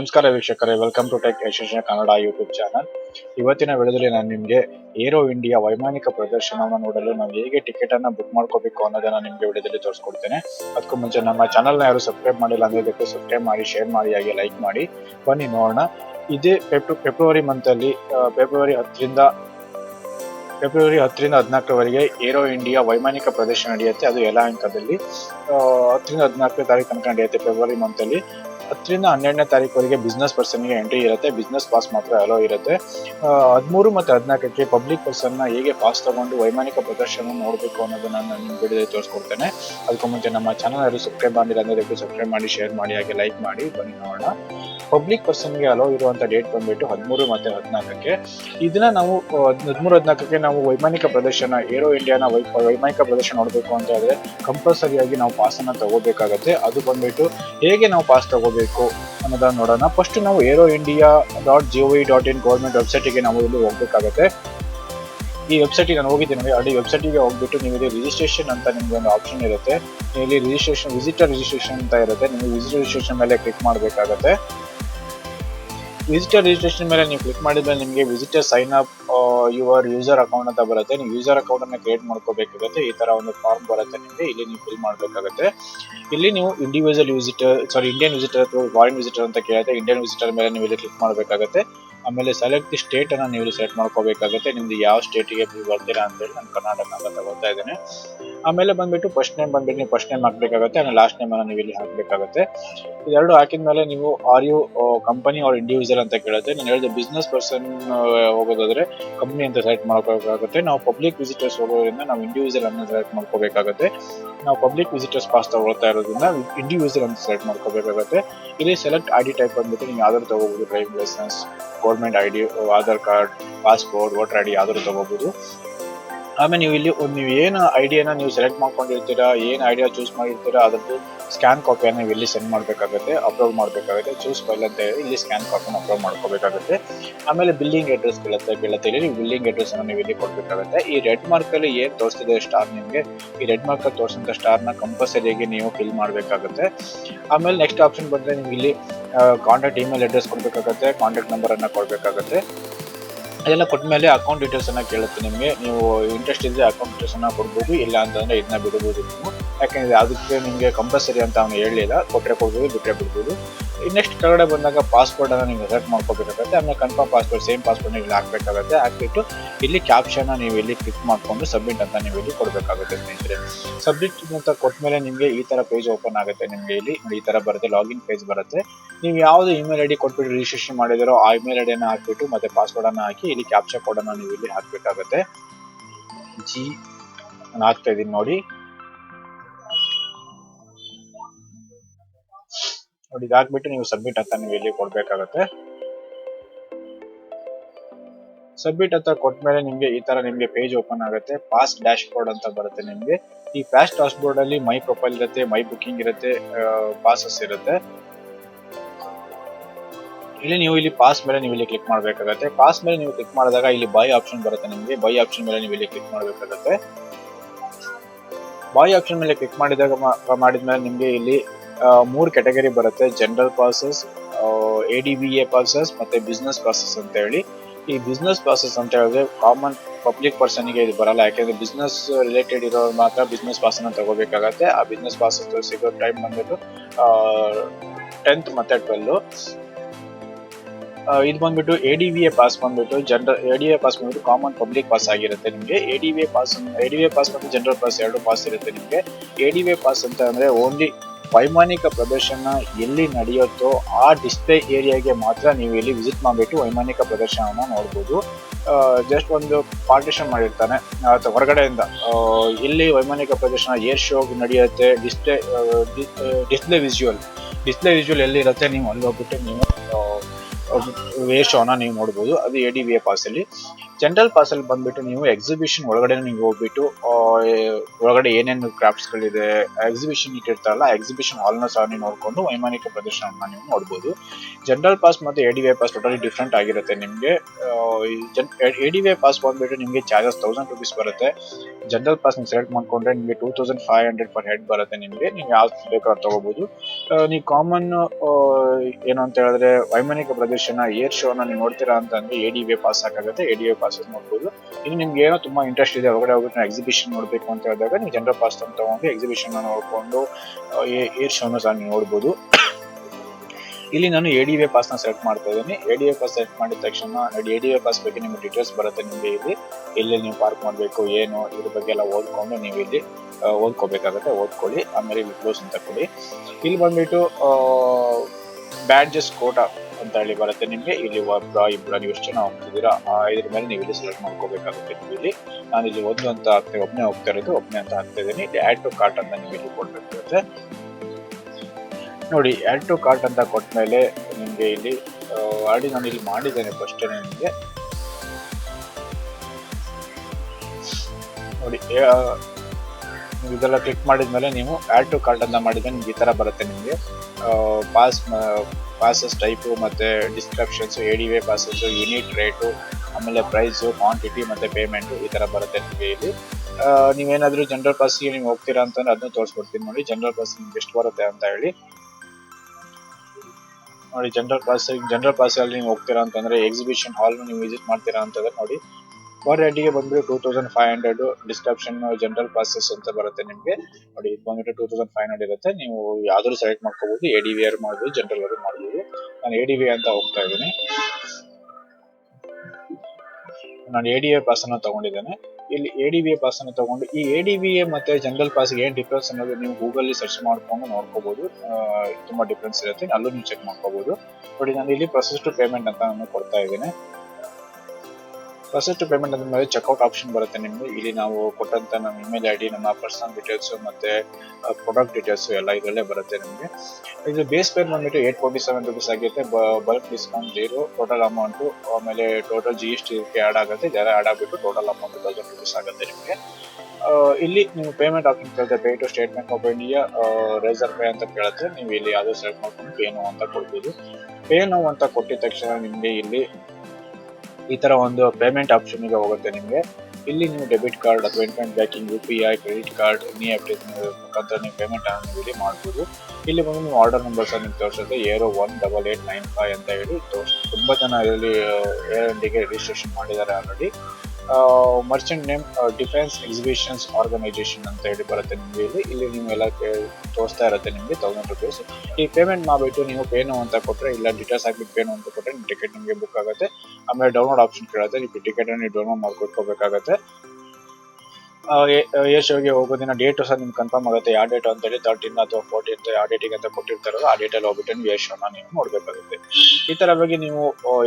ನಮಸ್ಕಾರ ವೀಕ್ಷಕರೇ welcome to tech ಯಶಸ್ವಿನ ಕನ್ನಡ ಯೂಟ್ಯೂಬ್ ಚಾನಲ್ ಇವತ್ತಿನ ವಿಡಿಯೋದಲ್ಲಿ ನಾನು ನಿಮಗೆ ಏರೋ ಇಂಡಿಯಾ ವೈಮಾನಿಕ ಪ್ರದರ್ಶನವನ್ನು ನೋಡಲು ನಾವು ಹೇಗೆ ಟಿಕೆಟ್ ಅನ್ನ ಬುಕ್ ಮಾಡ್ಕೋಬೇಕು ಅನ್ನೋದನ್ನ ನಿಮಗೆ ವಿಡಿಯೋದಲ್ಲಿ ತೋರಿಸ್ಕೊಡ್ತೇನೆ. ಅದಕ್ಕೂ ಮುಂಚೆ ನಮ್ಮ ಚಾನಲ್ನ ಯಾರು ಸಬ್ಸ್ಕ್ರೈಬ್ ಮಾಡಿಲ್ಲ ಅಂದ್ರೆ ಇದಕ್ಕೆ ಸಬ್ಸ್ಕ್ರೈಬ್ ಮಾಡಿ ಶೇರ್ ಮಾಡಿ, ಹಾಗೆ ಲೈಕ್ ಮಾಡಿ. ಬನ್ನಿ ನೋಡೋಣ. ಇದೇ ಫೆಬ್ರು ಫೆಬ್ರವರಿ ಮಂತಲ್ಲಿ ಫೆಬ್ರವರಿ ಹತ್ತರಿಂದ ಫೆಬ್ರವರಿ ಹತ್ತರಿಂದ ಹದಿನಾಲ್ಕರವರೆಗೆ ಏರೋ ಇಂಡಿಯಾ ವೈಮಾನಿಕ ಪ್ರದರ್ಶನ ನಡೆಯುತ್ತೆ. ಅದು ಯಲಹಂಕದಲ್ಲಿ. ಹತ್ತರಿಂದ ಹದಿನಾಲ್ಕನೇ ತಾರೀಕು ತನಕ ನಡೆಯುತ್ತೆ ಫೆಬ್ರವರಿ ಮಂತ್ ಅಲ್ಲಿ. ಹತ್ತರಿಂದ ಹನ್ನೆರಡನೇ ತಾರೀಕುವರೆಗೆ ಬಿಸ್ನೆಸ್ ಪರ್ಸನ್ಗೆ ಎಂಟ್ರಿ ಇರುತ್ತೆ ಬಿಸ್ನೆಸ್ ಪಾಸ್ ಮಾತ್ರ ಅಲೋ ಇರುತ್ತೆ. ಹದಿಮೂರು ಮತ್ತು ಹದಿನಾಲ್ಕಕ್ಕೆ ಪಬ್ಲಿಕ್ ಪರ್ಸನ್ನ ಹೇಗೆ ಪಾಸ್ ತಗೊಂಡು ವೈಮಾನಿಕ ಪ್ರದರ್ಶನ ನೋಡಬೇಕು ಅನ್ನೋದನ್ನ ನಾನು ನಿಮ್ಮ ವಿಡಿಯೋದಲ್ಲಿ ತೋರಿಸ್ಕೊಡ್ತೇನೆ. ಅದಕ್ಕೂ ಮುಂಚೆ ನಮ್ಮ ಚಾನಲ್ ಯಾರು ಸಬ್ಸ್ಕ್ರೈಬ್ ಮಾಡಿಲ್ಲ ಅಂದರೆ ದಯವಿಟ್ಟು ಸಬ್ಸ್ಕ್ರೈಬ್ ಮಾಡಿ ಶೇರ್ ಮಾಡಿ, ಹಾಗೆ ಲೈಕ್ ಮಾಡಿ, ಬನ್ನಿ ನೋಡೋಣ. ಪಬ್ಲಿಕ್ ಪರ್ಸನ್ಗೆ ಅಲೋ ಇರುವಂಥ ಡೇಟ್ ಬಂದ್ಬಿಟ್ಟು ಹದಿಮೂರು ಮತ್ತೆ ಹದಿನಾಲ್ಕಕ್ಕೆ. ಇದನ್ನ ನಾವು ಹದಿಮೂರು, ಹದಿನಾಲ್ಕಕ್ಕೆ ನಾವು ವೈಮಾನಿಕ ಪ್ರದರ್ಶನ, ಏರೋ ಇಂಡಿಯಾನ ವೈ, ವೈಮಾನಿಕ ಪ್ರದರ್ಶನ ನೋಡಬೇಕು ಅಂತ ಆದರೆ ಕಂಪಲ್ಸರಿಯಾಗಿ ನಾವು ಪಾಸನ್ನು ತಗೋಬೇಕಾಗತ್ತೆ. ಅದು ಬಂದ್ಬಿಟ್ಟು ಹೇಗೆ ನಾವು ಪಾಸ್ ತಗೋಬೇಕು ಅನ್ನೋದನ್ನ ನೋಡೋಣ. ಫಸ್ಟ್ ನಾವು aero India dot G V dot in government ವೆಬ್ಸೈಟಿಗೆ ನಾವು ಇಲ್ಲಿ ಹೋಗ್ಬೇಕಾಗತ್ತೆ. ಈ ವೆಬ್ಸೈಟಿಗೆ ನಾನು ಹೋಗಿದ್ದೀನಿ ನೋಡಿ ಅಲ್ಲಿ ವೆಬ್ಸೈಟಿಗೆ ಹೋಗ್ಬಿಟ್ಟು ನಿಮಗೆ ರಿಜಿಸ್ಟ್ರೇಷನ್ ಅಂತ ನಿಮಗೆ ಒಂದು ಆಪ್ಷನ್ ಇರುತ್ತೆ. ಇಲ್ಲಿ ರಿಜಿಸ್ಟ್ರೇಷನ್ ವಿಸಿಟರ್ ರಿಜಿಸ್ಟ್ರೇಷನ್ ಅಂತ ಇರುತ್ತೆ. ನೀವು ವಿಸಿಟರ್ ರಿಜಿಸ್ಟ್ರೇಷನ್ ಮೇಲೆ ಕ್ಲಿಕ್ ಮಾಡಬೇಕಾಗತ್ತೆ. ವಿಸಿಟರ್ ರಿಜಿಸ್ಟ್ರೇಷನ್ ಮೇಲೆ ನೀವು ಕ್ಲಿಕ್ ಮಾಡಿದ್ರೆ ನಿಮಗೆ visitor sign up your user account ಅಂತ ಬರುತ್ತೆ. ನೀವು ಯೂಸರ್ ಅಕೌಂಟ್ ಅನ್ನ ಕ್ರಿಯೇಟ್ ಮಾಡ್ಕೋಬೇಕಾಗುತ್ತೆ. ಈ ತರ ಒಂದು ಫಾರ್ಮ್ ಬರುತ್ತೆ ನಿಮಗೆ. ಇಲ್ಲಿ ನೀವು ಫಿಲ್ ಮಾಡಬೇಕಾಗುತ್ತೆ. ಇಲ್ಲಿ ನೀವು individual visitor sorry Indian visitor ಅಥವಾ ಫಾರಿನ್ ವಿಸಿಟರ್ ಅಂತ ಕೇಳುತ್ತೆ. ಇಂಡಿಯನ್ ವಿಸಿಟರ್ ಮೇಲೆ ನೀವು ಇಲ್ಲಿ ಕ್ಲಿಕ್ ಮಾಡಬೇಕಾಗುತ್ತೆ. ಆಮೇಲೆ ಸೆಲೆಕ್ಟ್ ಸ್ಟೇಟ್ ಅನ್ನ ನೀವು ಸೆಲೆಕ್ಟ್ ಮಾಡ್ಕೋಬೇಕಾಗುತ್ತೆ. ನಿಮ್ದು ಯಾವ ಸ್ಟೇಟಿಗೆ ನೀವು ಬರ್ತೀರಾ ಅಂತೇಳಿ ನಾನು ಕರ್ನಾಟಕ ಅಂತ ತಗೋತಾ ಇದ್ದೇನೆ. ಆಮೇಲೆ ಬಂದ್ಬಿಟ್ಟು ಫಸ್ಟ್ ನೇಮ್ ಬಂದ್ಬಿಟ್ಟು ನೀವು ಫಸ್ಟ್ ನೇಮ್ ಹಾಕ್ಬೇಕಾಗುತ್ತೆ, ಆಮೇಲೆ ಲಾಸ್ಟ್ ನೇಮ್ ಅನ್ನ ನೀವು ಇಲ್ಲಿ ಹಾಕ್ಬೇಕಾಗುತ್ತೆ. ಇದೆರಡು ಹಾಕಿದ್ಮೇಲೆ ನೀವು are you company or individual ಅಂತ ಕೇಳುತ್ತೆ. ನಾನು ಹೇಳಿದೆ ಬಿಸ್ನೆಸ್ ಪರ್ಸನ್ ಹೋಗೋದಾದ್ರೆ ಕಂಪ್ನಿ ಅಂತ ಸೆಲೆಕ್ಟ್ ಮಾಡ್ಕೋಬೇಕಾಗುತ್ತೆ. ನಾವು ಪಬ್ಲಿಕ್ ವಿಸಿಟರ್ಸ್ ಹೋಗೋದ್ರಿಂದ ನಾವು ಇಂಡಿವಿಜುವಲ್ ಅನ್ನ ಸೆಲೆಕ್ಟ್ ಮಾಡ್ಕೋಬೇಕಾಗುತ್ತೆ. ನಾವು ಪಬ್ಲಿಕ್ ವಿಸಿಟರ್ಸ್ ಪಾಸ್ ತಗೊಳ್ತಾ ಇರೋದ್ರಿಂದ ಇಂಡಿವಿಜುವಲ್ ಅಂತ ಸೆಲೆಕ್ಟ್ ಮಾಡ್ಕೋಬೇಕಾಗುತ್ತೆ. ಇಲ್ಲಿ ಸೆಲೆಕ್ಟ್ ಐ ಡಿ ಟೈಪ್ ಬಂದ್ಬಿಟ್ಟು ನೀವು ಯಾವ್ದಾದ್ರು ತಗೋಬಹುದು driving licence government I D Aadhaar card passport voter I D ಯಾವ್ದಾದ್ರು ತಗೋಬಹುದು ಆಮೇಲೆ ನೀವು ಇಲ್ಲಿ ನೀವು ಏನು ಐಡಿಯಾನ ನೀವು ಸೆಲೆಕ್ಟ್ ಮಾಡ್ಕೊಂಡಿರ್ತೀರಾ, ಏನು ಐಡಿಯಾ ಚೂಸ್ ಮಾಡಿರ್ತೀರಾ ಅದರದ್ದು ಸ್ಕ್ಯಾನ್ ಕಾಪಿಯನ್ನು ನೀವು ಇಲ್ಲಿ ಸೆಂಡ್ ಮಾಡಬೇಕಾಗುತ್ತೆ ಅಪ್ಲೋಡ್ ಮಾಡಬೇಕಾಗುತ್ತೆ ಚೂಸ್ ಫೈಲ್ ಅಂತ ಹೇಳಿ ಇಲ್ಲಿ ಸ್ಕ್ಯಾನ್ ಕಾಪಿನ ಅಪ್ಲೋಡ್ ಮಾಡ್ಕೋಬೇಕಾಗುತ್ತೆ. ಆಮೇಲೆ ಬಿಲ್ಲಿಂಗ್ ಅಡ್ರೆಸ್ ಬೀಳುತ್ತೆ ಬೀಳುತ್ತೆ. ಇಲ್ಲಿ ನೀವು ಬಿಲ್ಲಿಂಗ್ ಅಡ್ರೆಸ್ ಅನ್ನು ನೀವು ಇಲ್ಲಿ ಕೊಡಬೇಕಾಗುತ್ತೆ. ಈ ರೆಡ್ ಮಾರ್ಕಲ್ಲಿ ಏನು ತೋರಿಸ್ತಿದೆ ಸ್ಟಾರ್ ನಿಮಗೆ, ಈ ರೆಡ್ ಮಾರ್ಕ್ ತೋರಿಸಿದಂಥ ಸ್ಟಾರ್ನ ಕಂಪಲ್ಸರಿಯಾಗಿ ನೀವು ಫಿಲ್ ಮಾಡಬೇಕಾಗುತ್ತೆ. ಆಮೇಲೆ ನೆಕ್ಸ್ಟ್ ಆಪ್ಷನ್ ಬಂದರೆ ನೀವು ಇಲ್ಲಿ ಕಾಂಟ್ಯಾಕ್ಟ್ ಇಮೇಲ್ ಅಡ್ರೆಸ್ ಕೊಡಬೇಕಾಗುತ್ತೆ ಕಾಂಟ್ಯಾಕ್ಟ್ ನಂಬರನ್ನು ಕೊಡಬೇಕಾಗುತ್ತೆ. ಅದೆಲ್ಲ ಕೊಟ್ಮೇಲೆ ಅಕೌಂಟ್ ಡೀಟೇಲ್ಸ್ ಅನ್ನ ಕೇಳುತ್ತೆ ನಿಮಗೆ. ನೀವು ಇಂಟ್ರೆಸ್ಟ್ ಇದ್ರೆ ಅಕೌಂಟ್ ಡೀಟೇಲ್ಸ್ ಅನ್ನ ಕೊಡ್ಬೋದು, ಇಲ್ಲ ಅಂತಂದ್ರೆ ಇದನ್ನ ಬಿಡಬಹುದು ನೀವು. ಯಾಕಂದ್ರೆ ಅದಕ್ಕೆ ನಿಮಗೆ ಕಂಪಲ್ಸರಿ ಅಂತ ಅವನು ಹೇಳಿಲ್ಲ. ಕೊಟ್ಟರೆ ಕೊಡ್ಬೋದು ಬಿಟ್ಟರೆ ಬಿಡ್ಬೋದು. ನೆಕ್ಸ್ಟ್ ಕೆಳಗಡೆ ಬಂದಾಗ ಪಾಸ್ಪೋರ್ಟ್ ಅನ್ನ ನೀವು ಸೆಲೆಕ್ಟ್ ಮಾಡ್ಕೋಬೇಕಾಗುತ್ತೆ. ಆಮೇಲೆ ಕನ್ಫರ್ಮ್ ಪಾಸ್ಪೋರ್ಟ್ ಸೇಮ್ ಪಾಸ್ಪೋರ್ಟ್ ಇಲ್ಲಿ ಹಾಕ್ಬೇಕಾಗುತ್ತೆ. ಹಾಕ್ಬಿಟ್ಟು ಇಲ್ಲಿ ಕ್ಯಾಪ್ಷನ್ ನೀವು ಇಲ್ಲಿ ಕ್ಲಿಕ್ ಮಾಡ್ಕೊಂಡು ಸಬ್ಮಿಟ್ ಅಂತ ನೀವು ಇಲ್ಲಿ ಕೊಡಬೇಕಾಗುತ್ತೆ ಸ್ನೇಹಿತರೆ. ಸಬ್ಮಿಟ್ ಅಂತ ಕೊಟ್ಮೇಲೆ ನಿಮಗೆ ಈ ತರ ಪೇಜ್ ಓಪನ್ ಆಗುತ್ತೆ ನಿಮಗೆ ಇಲ್ಲಿ. ಈ ತರ ಬರುತ್ತೆ ಲಾಗಿನ್ ಪೇಜ್ ಬರುತ್ತೆ. ನೀವು ಯಾವ್ದು ಇಮೇಲ್ ಐ ಡಿ ಕೊಟ್ಬಿಟ್ಟು ರಿಜಿಸ್ಟ್ರೇಷನ್ ಮಾಡಿದಿರೋ ಆ ಇಮೇಲ್ ಐ ಡಿನ ಹಾಕ್ಬಿಟ್ಟು ಮತ್ತೆ ಪಾಸ್ವರ್ಡ್ ಅನ್ನ ಹಾಕಿ ಇಲ್ಲಿ ಕ್ಯಾಪ್ಚಾ ಕೋಡನ್ನು ನೀವು ಇಲ್ಲಿ ಹಾಕ್ಬೇಕಾಗುತ್ತೆ. ಜಿ ನಾನು ಹಾಕ್ತಾ ಇದ್ದೀನಿ ನೋಡಿ. ನೋಡಿ ಇದು ಹಾಕ್ಬಿಟ್ಟು ನೀವು ಸಬ್ಮಿಟ್ ಅಂತ ನೀವು ಇಲ್ಲಿ ಕೊಡ್ಬೇಕಾಗತ್ತೆ. ಸಬ್ಮಿಟ್ ಅಂತ ಕೊಟ್ಮೇಲೆ ನಿಮಗೆ ಈ ತರ ನಿಮಗೆ ಪೇಜ್ ಓಪನ್ ಆಗುತ್ತೆ. ಪಾಸ್ ಡ್ಯಾಶ್ ಬೋರ್ಡ್ ಅಂತ ಬರುತ್ತೆ ನಿಮಗೆ. ಈ ಪಾಸ್ ಡ್ಯಾಶ್ ಬೋರ್ಡ್ ಅಲ್ಲಿ ಮೈ ಪ್ರೊಫೈಲ್ ಇರುತ್ತೆ ಮೈ ಬುಕಿಂಗ್ ಇರುತ್ತೆ ಪಾಸಸ್ ಇರುತ್ತೆ. ಇಲ್ಲಿ ನೀವು ಇಲ್ಲಿ ಪಾಸ್ ಮೇಲೆ ನೀವು ಇಲ್ಲಿ ಕ್ಲಿಕ್ ಮಾಡಬೇಕಾಗುತ್ತೆ. ಪಾಸ್ ಮೇಲೆ ನೀವು ಕ್ಲಿಕ್ ಮಾಡಿದಾಗ ಇಲ್ಲಿ ಬೈ ಆಪ್ಷನ್ ಬರುತ್ತೆ ನಿಮಗೆ. ಬೈ ಆಪ್ಷನ್ ಮೇಲೆ ನೀವು ಇಲ್ಲಿ ಕ್ಲಿಕ್ ಮಾಡಬೇಕಾಗತ್ತೆ. ಬೈ ಆಪ್ಷನ್ ಮೇಲೆ ಕ್ಲಿಕ್ ಮಾಡಿದಾಗ ಮಾಡಿದ ಮಾಡಿದ್ಮೇಲೆ ನಿಮಗೆ ಇಲ್ಲಿ ಮೂರು ಕ್ಯಾಟಗರಿ ಬರುತ್ತೆ. General passes A D B A passes ಮತ್ತೆ ಬಿಸ್ನೆಸ್ ಪಾಸಸ್ ಅಂತ ಹೇಳಿ. ಈ ಬಿಸ್ನೆಸ್ ಪಾಸಸ್ ಅಂತ ಹೇಳಿದ್ರೆ ಕಾಮನ್ ಪಬ್ಲಿಕ್ ಪರ್ಸನ್ಗೆ ಇದು ಬರಲ್ಲ. ಯಾಕೆಂದ್ರೆ ಬಿಸ್ನೆಸ್ ರಿಲೇಟೆಡ್ ಇರೋರು ಮಾತ್ರ ಬಿಸ್ನೆಸ್ ಪಾಸ್ ಅನ್ನ ತಗೋಬೇಕಾಗತ್ತೆ. ಆ ಬಿಸ್ನೆಸ್ ಪಾಸಸ್ ಸಿಗೋ ಟೈಮ್ ಬಂದ್ಬಿಟ್ಟು ಟೆಂತ್ ಮತ್ತೆ ಟ್ವೆಲ್ ಇದು ಬಂದ್ಬಿಟ್ಟು A D V A pass ಬಂದ್ಬಿಟ್ಟು general A D A pass ಬಂದ್ಬಿಟ್ಟು ಕಾಮನ್ ಪಬ್ಲಿಕ್ ಪಾಸ್ ಆಗಿರುತ್ತೆ ನಿಮಗೆ. A D V pass A D V pass ಮತ್ತು ಜನರಲ್ ಪಾಸ್ ಎರಡು ಪಾಸ್ ಇರುತ್ತೆ ನಿಮಗೆ. ಎ ಡಿ ವಿ ಪಾಸ್ ಅಂತ ಅಂದರೆ ಓನ್ಲಿ ವೈಮಾನಿಕ ಪ್ರದರ್ಶನ ಎಲ್ಲಿ ನಡೆಯುತ್ತೋ ಆ ಡಿಸ್ಪ್ಲೇ ಏರಿಯಾಗೆ ಮಾತ್ರ ನೀವು ಇಲ್ಲಿ ವಿಸಿಟ್ ಮಾಡಿಬಿಟ್ಟು ವೈಮಾನಿಕ ಪ್ರದರ್ಶನವನ್ನು ನೋಡ್ಬೋದು. ಜಸ್ಟ್ ಒಂದು ಪಾರ್ಟಿಷನ್ ಮಾಡಿರ್ತಾನೆ. ಅಥವಾ ಹೊರಗಡೆಯಿಂದ ಇಲ್ಲಿ ವೈಮಾನಿಕ ಪ್ರದರ್ಶನ ಏರ್ ಶೋ ನಡೆಯುತ್ತೆ. Display display visual display visual ಎಲ್ಲಿರುತ್ತೆ ನೀವು ಅಲ್ಲಿ ಹೋಗ್ಬಿಟ್ಟು ನೀವು ಏರ್ ಶೋನ ನೀವು ನೋಡ್ಬೋದು. ಅದು A D V A pass ಅಲ್ಲಿ. ಜನರಲ್ ಪಾಸ್ ಅಲ್ಲಿ ಬಂದ್ಬಿಟ್ಟು ನೀವು ಎಕ್ಸಿಬಿಷನ್ ಒಳಗಡೆ ನೀವು ಹೋಗ್ಬಿಟ್ಟು ಒಳಗಡೆ ಏನೇನು ಕ್ರಾಫ್ಟ್ಸ್ ಗಳಿದೆ ಎಕ್ಸಿಬಿಷನ್ ಇಟ್ಟಿರ್ತಾರಲ್ಲ ಎಕ್ಸಿಬಿಷನ್ ಹಾಲ್ನ ಸಹ ನೀವು ನೋಡ್ಕೊಂಡು ವೈಮಾನಿಕ ಪ್ರದರ್ಶನವನ್ನ ನೀವು ನೋಡ್ಬೋದು. ಜನರಲ್ ಪಾಸ್ ಮತ್ತೆ A D pass totally different ಆಗಿರುತ್ತೆ ನಿಮಗೆ. ಎ ಡಿ ವಿ ಪಾಸ್ ಬಂದ್ಬಿಟ್ಟು ನಿಮಗೆ ಚಾರ್ಜಸ್ ತೌಸಂಡ್ ರುಪೀಸ್ ಬರುತ್ತೆ. ಜನರಲ್ ಪಾಸ್ ನೀವು ಸೆಲೆಕ್ಟ್ ಮಾಡ್ಕೊಂಡ್ರೆ ನಿಮಗೆ two thousand five hundred per head ಬರುತ್ತೆ ನಿಮಗೆ. ನೀವು ಯಾವ್ದು ಬೇಕಾದ್ರೂ ತಗೋಬಹುದು ನೀವು ಕಾಮನ್ ಏನು ಅಂತ ಹೇಳಿದ್ರೆ ವೈಮಾನಿಕ ಪ್ರದರ್ಶನ, ಏರ್ ಶೋನ ನೀವು ನೋಡ್ತೀರಾ ಅಂತ ಅಂದ್ರೆ ಎ ಡಿ ವಿ ಪಾಸ್ ಹಾಕಾಗುತ್ತೆ. ಎ ಡಿ ಪಾಸ್ ನೋಡ್ಬೋದು. ಇನ್ನು ನಿಮ್ಗೆ ಏನೋ ತುಂಬಾ ಇಂಟ್ರೆಸ್ಟ್ ಇದೆ, ಹೊರಗಡೆ ಹೋಗ್ಬಿಟ್ಟು ಎಕ್ಸಿಬಿಷನ್ ನೋಡ್ಬೇಕು ಅಂತ ಹೇಳಿದಾಗ ನೀವು ಜನರಲ್ ಪಾಸ್ ತಗೊಂಡು ಎಕ್ಸಿಬಿಷನ್ ನೋಡ್ಕೊಂಡು ಏರ್ ಶೋನ ಸಹ ನೀವು ನೋಡ್ಬೋದು. ಇಲ್ಲಿ ನಾನು ಎ ಡಿ ವಿ ಪಾಸ್ನ ಸೆಲೆಕ್ಟ್ ಮಾಡ್ತಾ ಇದ್ದೀನಿ. A D V pass select ಮಾಡಿದ ತಕ್ಷಣ ಎ ಡಿ ವಿ ಪಾಸ್ ಬಗ್ಗೆ ನಿಮ್ಗೆ ಡೀಟೇಲ್ಸ್ ಬರುತ್ತೆ ನಿಮಗೆ ಇಲ್ಲಿ. ಎಲ್ಲಿ ನೀವು ಪಾರ್ಕ್ ಮಾಡಬೇಕು, ಏನು, ಇದ್ರ ಬಗ್ಗೆ ಎಲ್ಲ ಓದ್ಕೊಂಡು ನೀವು ಇಲ್ಲಿ ಓದ್ಕೋಬೇಕಾಗುತ್ತೆ, ಓದ್ಕೊಳ್ಳಿ. ಆಮೇಲೆ ಕ್ಲೋಸ್ ಅಂತ ಕೊಡಿ. ಇಲ್ಲಿ ಬಂದ್ಬಿಟ್ಟು ಬ್ಯಾಡ್ಜಸ್ ಕೋಟ ಅಂತ ಹೇಳಿ ಬರುತ್ತೆ ನಿಮಗೆ. ಇಲ್ಲಿ ಒಬ್ಬ ಇಬ್ಬರ ನೀವು ಎಷ್ಟು ಜನ ಹೋಗ್ತಿದ್ದೀರಾ? ಇದ್ರ ಮೇಲೆ ನೀವು ಇಲ್ಲಿ ಸೆಲೆಕ್ಟ್ ಮಾಡ್ಕೋಬೇಕಾಗುತ್ತೆ ನೀವು ಇಲ್ಲಿ. ನಾನು ಇಲ್ಲಿ ಒಂದು ಅಂತ ಹಾಕ್ತೇವೆ ಒಬ್ಬನೇ ಹೋಗ್ತಾ ಇರೋದು ಒಬ್ಬನೇ ಅಂತ ಹಾಕ್ತಾ ಇದ್ದೀನಿ. ಇಲ್ಲಿ ಆ್ಯಡ್ ಟು ಕಾರ್ಟ್ ಅಂತ ನೀವು ಇಲ್ಲಿ ಕೊಡಬೇಕಾಗುತ್ತೆ. ನೋಡಿ ಆ್ಯಡ್ ಟು ಕಾರ್ಟ್ ಅಂತ ಕೊಟ್ಮೇಲೆ ನಿಮಗೆ ಇಲ್ಲಿ ಆಡಿ ನಾನು ಇಲ್ಲಿ ಮಾಡಿದ್ದೇನೆ ಫಸ್ಟೇ ನಿಮಗೆ. ನೋಡಿ ಇದೆಲ್ಲ ಕ್ಲಿಕ್ ಮಾಡಿದ್ಮೇಲೆ ನೀವು ಆ್ಯಡ್ ಟು ಕಾರ್ಟ್ ಅಂತ ಮಾಡಿದ್ರೆ ನಿಮ್ಗೆ ಈ ಥರ ಬರುತ್ತೆ ನಿಮಗೆ. ಪಾಸ್ ಪಾಸಸ್ ಟೈಪು ಮತ್ತು descriptions A D V passes unit rate ಆಮೇಲೆ ಪ್ರೈಸು ಕ್ವಾಂಟಿಟಿ ಮತ್ತು ಪೇಮೆಂಟು ಈ ಥರ ಬರುತ್ತೆ ನಿಮಗೆ ಇಲ್ಲಿ. ನೀವೇನಾದರೂ ಜನರಲ್ ಪಾಸಿಗೆ ನೀವು ಹೋಗ್ತೀರಾ ಅಂತಂದ್ರೆ ಅದನ್ನ ತೋರಿಸ್ಕೊಡ್ತೀನಿ ನೋಡಿ. ಜನರಲ್ ಪಾಸ್ ನಿಮ್ಗೆ ಎಷ್ಟು ಬರುತ್ತೆ ಅಂತ ಹೇಳಿ. ನೋಡಿ ಜನರಲ್ ಪಾಸ್ ಜನರಲ್ ಪಾಸಲ್ಲಿ ನೀವು ಹೋಗ್ತೀರಾ ಅಂತಂದ್ರೆ ಎಕ್ಸಿಬಿಷನ್ ಹಾಲ್ ನೀವು ವಿಸಿಟ್ ಮಾಡ್ತೀರಾ ಅಂತಂದ್ರೆ ನೋಡಿ. ಪರ್ ರೆಂಟಿಗೆ ಬಂದ್ಬಿಟ್ಟು two thousand five hundred description general process ಅಂತ ಬರುತ್ತೆ ನಿಮಗೆ. ನೋಡಿ, ಇದು ಬಂದ್ಬಿಟ್ಟು ಟೂ ತೌಸಂಡ್ ಫೈವ್ ಹಂಡ್ರೆಡ್ ಇರುತ್ತೆ. ನೀವು ಯಾವ್ದಾದ್ರು ಸೆಲೆಕ್ಟ್ ಮಾಡ್ಕೋಬಹುದು ಎ ಡಿ ವಿ ಆರ್ ಮಾಡ್ಬೋದು ಜನರಲ್ ವರ್ಕ್ ಮಾಡ್ಬೋದು. ನಾನು ಎ ಡಿ ವಿ ಅಂತ ಹೋಗ್ತಾ ಇದ್ದೀನಿ. ನಾನು ಎ ಡಿ ಎ ಪಾಸ್ ಅನ್ನು ತಗೊಂಡಿದ್ದೇನೆ. ಇಲ್ಲಿ A D V A pass ಅನ್ನು ತಗೊಂಡು, ಈ ಎ ಡಿ ವಿ ಎ ಮತ್ತೆ ಜನರಲ್ ಪಾಸ್ ಏನ್ ಡಿಫ್ರೆನ್ಸ್ ಅನ್ನೋದು ನೀವು ಗೂಗಲ್ ಸರ್ಚ್ ಮಾಡ್ಕೊಂಡು ನೋಡ್ಕೋಬಹುದು ತುಂಬಾ ಡಿಫ್ರೆನ್ಸ್ ಇರುತ್ತೆ. ಅಲ್ಲೂ ನೀವು ಚೆಕ್ ಮಾಡ್ಕೋಬಹುದು ನೋಡಿ, ನಾನು ಇಲ್ಲಿ ಪ್ರೊಸೆಸ್ ಟು ಪೇಮೆಂಟ್ ಅಂತ ನಾನು ಕೊಡ್ತಾ ಇದ್ದೇನೆ. ಪ್ರೊಸೆಸ್ ಟು ಪೇಮೆಂಟ್ ಅಂದ ಮೇಲೆ ಚೆಕ್ಔಟ್ ಆಪ್ಷನ್ ಬರುತ್ತೆ ನಿಮ್ಗೆ. ಇಲ್ಲಿ ನಾವು ಕೊಟ್ಟಂತ ನಮ್ಮ ಇಮೇಲ್ ಐ ಡಿ ನಮ್ಮ ಪರ್ಸನಲ್ ಡೀಟೇಲ್ಸ್ ಮತ್ತೆ ಪ್ರಾಡಕ್ಟ್ ಡೀಟೇಲ್ಸ್ ಎಲ್ಲ ಇದರಲ್ಲೇ ಬರುತ್ತೆ ನಿಮಗೆ. ಇದು ಬೇಸ್ ಪೇರ್ ಬಂದ್ಬಿಟ್ಟು ಏಟ್ ಫೋರ್ಟಿ ಸೆವೆನ್ ರುಪೀಸ್ ಆಗುತ್ತೆ bulk discount zero total amount ಆಮೇಲೆ total G S T add ಆಗುತ್ತೆ. ಜರ ಆಡ್ ಆಗಿಬಿಟ್ಟು ಟೋಟಲ್ ಅಮೌಂಟ್ ತೌಸಂಡ್ ರುಪೀಸ್ ಆಗುತ್ತೆ ನಿಮಗೆ. ಇಲ್ಲಿ ನೀವು ಪೇಮೆಂಟ್ ಆಪ್ಷನ್ ಕೇಳುತ್ತೆ pay to State Bank of India Razorpay ಅಂತ ಕೇಳುತ್ತೆ. ನೀವು ಇಲ್ಲಿ ಯಾವುದೇ ಸೆಲೆಕ್ಟ್ ಮಾಡ್ಕೊಂಡು ಪೇ ನೋ ಅಂತ ಕೊಡ್ಬೋದು. ಪೇ ನೋ ಅಂತ ಕೊಟ್ಟಿದ ತಕ್ಷಣ ನಿಮಗೆ ಇಲ್ಲಿ ಈ ತರ ಒಂದು ಪೇಮೆಂಟ್ ಆಪ್ಷನ್ಗೆ ಹೋಗುತ್ತೆ ನಿಮಗೆ. ಇಲ್ಲಿ ನೀವು ಡೆಬಿಟ್ ಕಾರ್ಡ್ ಅಥವಾ internet banking U P I credit card any ಮುಖಾಂತರ ನೀವು ಪೇಮೆಂಟ್ ಇಲ್ಲಿ ಮಾಡ್ಬೋದು. ಇಲ್ಲಿ ಬಂದು ನೀವು ಆರ್ಡರ್ ನಂಬರ್ಸ್ ನಿಮ್ಗೆ ತೋರಿಸುತ್ತೆ. Aero one double eight nine five ಅಂತ ಹೇಳಿ ತೋರಿಸ್ ತುಂಬಾ ಜನ ಇದರಲ್ಲಿ ಏರ್ ಇಂಡಿಯಾಗೆ ರಿಜಿಸ್ಟ್ರೇಷನ್ ಮಾಡಿದ್ದಾರೆ already merchant name defence exhibitions organisation ಅಂತ ಹೇಳಿ ಬರುತ್ತೆ ನಿಮಗೆ ಇಲ್ಲಿ. ಇಲ್ಲಿ ನಿಮ್ಮೆಲ್ಲ ತೋರಿಸ್ತಾ ಇರುತ್ತೆ ನಿಮಗೆ ತೌಸಂಡ್ ರುಪೀಸ್ ಈ ಪೇಮೆಂಟ್ ಮಾಡ್ಬಿಟ್ಟು ನೀವು ಪೇನು ಅಂತ ಕೊಟ್ಟರೆ ಇಲ್ಲ ಡೀಟೇಲ್ಸ್ ಹಾಕ್ಬಿಟ್ಟು ಪೇನು ಅಂತ ಕೊಟ್ಟರೆ ನಿಮ್ಮ ಟಿಕೆಟ್ ನಿಮಗೆ ಬುಕ್ ಆಗುತ್ತೆ. ಆಮೇಲೆ ಡೌನ್ಲೋಡ್ ಆಪ್ಷನ್ ಕೇಳುತ್ತೆ. ನೀವು ಟಿಕೆಟನ್ನು ನೀವು ಡೌನ್ಲೋಡ್ ಮಾಡ್ಕೊಳ್ಬೇಕಾಗತ್ತೆ ಏರ್ ಹೋಗೋ ದಿನ ಡೇಟ್ ಸಹ ನಿಮ್ಗೆ ಕನ್ಫರ್ಮ್ ಆಗುತ್ತೆ. ಯಾವ ಡೇಟ್ ಅಂತೇಳಿ ತರ್ಟೀನ್ ಅಥವಾ ಫೋರ್ಟೀನ್ ಅಂತ ಯಾವ ಡೇಟಿಗೆ ಅಂತ ಕೊಟ್ಟಿರ್ತಾರಲ್ಲ, ಆ ಡೇಟಲ್ಲಿ ಹೋಗ್ಬಿಟ್ಟು ನೀವು ಏರ್ ಶೋನ ನೀವು ನೋಡಬೇಕಾಗುತ್ತೆ. ಈ ತರ ಬಗ್ಗೆ ನೀವು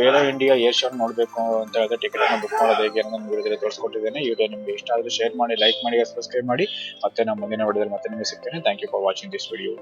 ಏರೋ ಇಂಡಿಯಾ ಏರ್ ಶೋ ನೋಡಬೇಕು ಅಂತ ಹೇಳಿದ್ರೆ ಟಿಕೆಟ್ ಅನ್ನು ಬುಕ್ ಮಾಡೋದು ಹೇಗೆ ಅನ್ನೋದು ವಿಡಿಯೋದಲ್ಲಿ ತೋರಿಸ್ಕೊಟ್ಟಿದ್ದೇನೆ. ಈ ವಿಡಿಯೋ ನಿಮ್ಗೆ ಇಷ್ಟ ಆದ್ರೆ ಶೇರ್ ಮಾಡಿ ಲೈಕ್ ಮಾಡಿ ಸಬ್ಸ್ಕ್ರೈಬ್ ಮಾಡಿ. ಮತ್ತೆ ನಮ್ಮ ಮುಂದಿನ ವಿಡಿಯೋದಲ್ಲಿ ಮತ್ತೆ ನಿಮಗೆ ಸಿಗ್ತೇನೆ. Thank you for watching this video